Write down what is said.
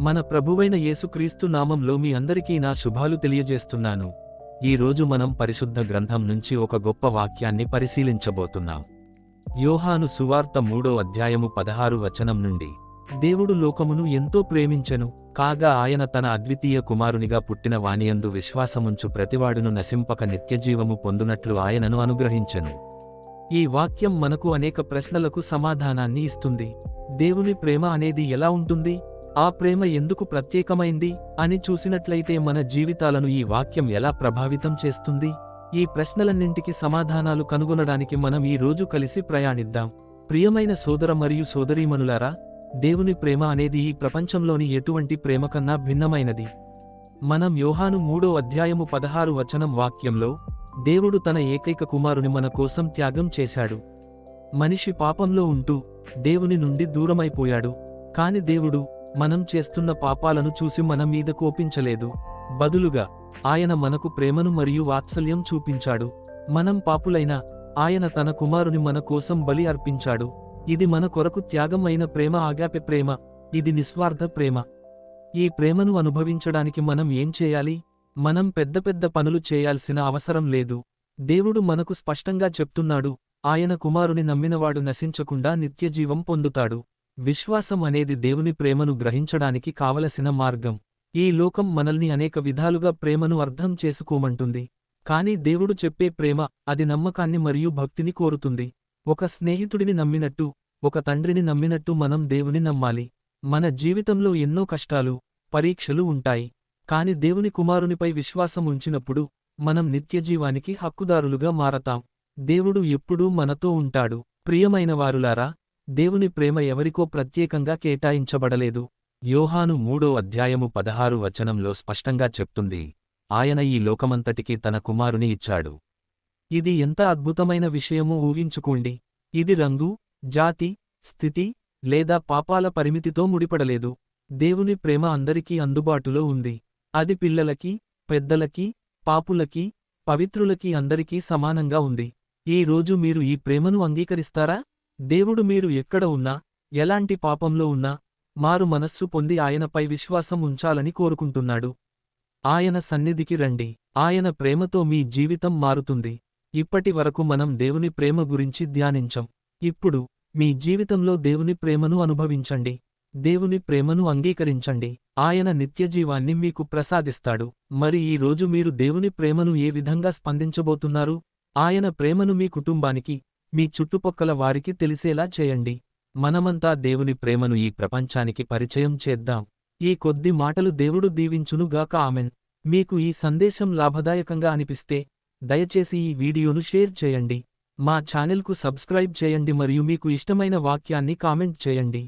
మన ప్రభువైన యేసుక్రీస్తు నామంలో మీ అందరికీ నా శుభాలు తెలియజేస్తున్నాను. ఈ రోజు మనం పరిశుద్ధ గ్రంథం నుంచి ఒక గొప్ప వాక్యాన్ని పరిశీలించబోతున్నాం. యోహాను సువార్త మూడో అధ్యాయము పదహారు వచనం నుండి దేవుడు లోకమును ఎంతో ప్రేమించెను కాగా ఆయన తన అద్వితీయ కుమారునిగా పుట్టిన వానియందు విశ్వాసముంచు ప్రతివాడును నశింపక నిత్యజీవము పొందునట్లు ఆయనను అనుగ్రహించెను. ఈ వాక్యం మనకు అనేక ప్రశ్నలకు సమాధానాన్ని ఇస్తుంది. దేవుని ప్రేమ అనేది ఎలా ఉంటుంది? ఆ ప్రేమ ఎందుకు ప్రత్యేకమైంది అని చూసినట్లయితే మన జీవితాలను ఈ వాక్యం ఎలా ప్రభావితం చేస్తుంది? ఈ ప్రశ్నలన్నింటికి సమాధానాలు కనుగొనడానికి మనం ఈ రోజు కలిసి ప్రయాణిద్దాం. ప్రియమైన సోదర మరియు సోదరీమణులారా దేవుని ప్రేమ అనేది ఈ ప్రపంచంలోని ఎటువంటి ప్రేమ కన్నా భిన్నమైనది? మనం యోహాను మూడో అధ్యాయము పదహారు వచనం వాక్యంలో దేవుడు తన ఏకైక కుమారుని మన కోసం త్యాగం చేశాడు. మనిషి పాపంలో ఉంటూ దేవుని నుండి దూరమైపోయాడు. కాని దేవుడు మనం చేస్తున్న పాపాలను చూసి మన మీద కోపించలేదు. బదులుగా ఆయన మనకు ప్రేమను మరియు వాత్సల్యం చూపించాడు. మనం పాపులైన ఆయన తన కుమారుని మన కోసం బలి అర్పించాడు. ఇది మన కొరకు త్యాగం అయిన ప్రేమ ఆగాపె ప్రేమ. ఇది నిస్వార్థ ప్రేమ. ఈ ప్రేమను అనుభవించడానికి మనం ఏం చేయాలి? మనం పెద్ద పెద్ద పనులు చేయాల్సిన అవసరం లేదు. దేవుడు మనకు స్పష్టంగా చెప్తున్నాడు ఆయన కుమారుని నమ్మినవాడు నశించకుండా నిత్యజీవం పొందుతాడు. విశ్వాసం అనేది దేవుని ప్రేమను గ్రహించడానికి కావలసిన మార్గం. ఈ లోకం మనల్ని అనేక విధాలుగా ప్రేమను అర్థం చేసుకోమంటుంది. కాని దేవుడు చెప్పే ప్రేమ అది నమ్మకాన్ని మరియు భక్తిని కోరుతుంది. ఒక స్నేహితుడిని నమ్మినట్టు ఒక తండ్రిని నమ్మినట్టు మనం దేవుని నమ్మాలి. మన జీవితంలో ఎన్నో కష్టాలు పరీక్షలు ఉంటాయి. కాని దేవుని కుమారునిపై విశ్వాసం ఉంచినప్పుడు మనం నిత్యజీవానికి హక్కుదారులుగా మారతాం. దేవుడు ఎప్పుడూ మనతో ఉంటాడు. ప్రియమైన వారులారా దేవుని ప్రేమ ఎవరికో ప్రత్యేకంగా కేటాయించబడలేదు. యోహాను మూడో అధ్యాయము పదహారు వచనంలో స్పష్టంగా చెప్తుంది. ఆయన ఈ లోకమంతటికి తన కుమారుని ఇచ్చాడు. ఇది ఎంత అద్భుతమైన విషయమూ ఊహించుకోండి. ఇది రంగు జాతి స్థితి లేదా పాపాల పరిమితితో ముడిపడలేదు. దేవుని ప్రేమ అందరికీ అందుబాటులో ఉంది. అది పిల్లలకి పెద్దలకి పాపులకి పవిత్రులకి అందరికీ సమానంగా ఉంది. ఈ రోజు మీరు ఈ ప్రేమను అంగీకరిస్తారా? దేవుడు మీరు ఎక్కడ ఉన్నా ఎలాంటి పాపంలో ఉన్నా మారు మనస్సు పొంది ఆయనపై విశ్వాసం ఉంచాలని కోరుకుంటున్నాడు. ఆయన సన్నిధికి రండి. ఆయన ప్రేమతో మీ జీవితం మారుతుంది. ఇప్పటి వరకు మనం దేవుని ప్రేమ గురించి ధ్యానించం. ఇప్పుడు మీ జీవితంలో దేవుని ప్రేమను అనుభవించండి. దేవుని ప్రేమను అంగీకరించండి. ఆయన నిత్యజీవాన్ని మీకు ప్రసాదిస్తాడు. మరి ఈ రోజు మీరు దేవుని ప్రేమను ఏ విధంగా స్పందించబోతున్నారు? ఆయన ప్రేమను మీ కుటుంబానికి మీ చుట్టుపక్కల వారికి తెలిసేలా చేయండి. మనమంతా దేవుని ప్రేమను ఈ ప్రపంచానికి పరిచయం చేద్దాం. ఈ కొద్ది మాటలు దేవుడు దీవించునుగాక ఆమెన్. మీకు ఈ సందేశం లాభదాయకంగా అనిపిస్తే దయచేసి ఈ వీడియోను షేర్ చేయండి. మా ఛానెల్కు సబ్స్క్రైబ్ చేయండి మరియు మీకు ఇష్టమైన వాక్యాన్ని కామెంట్ చేయండి.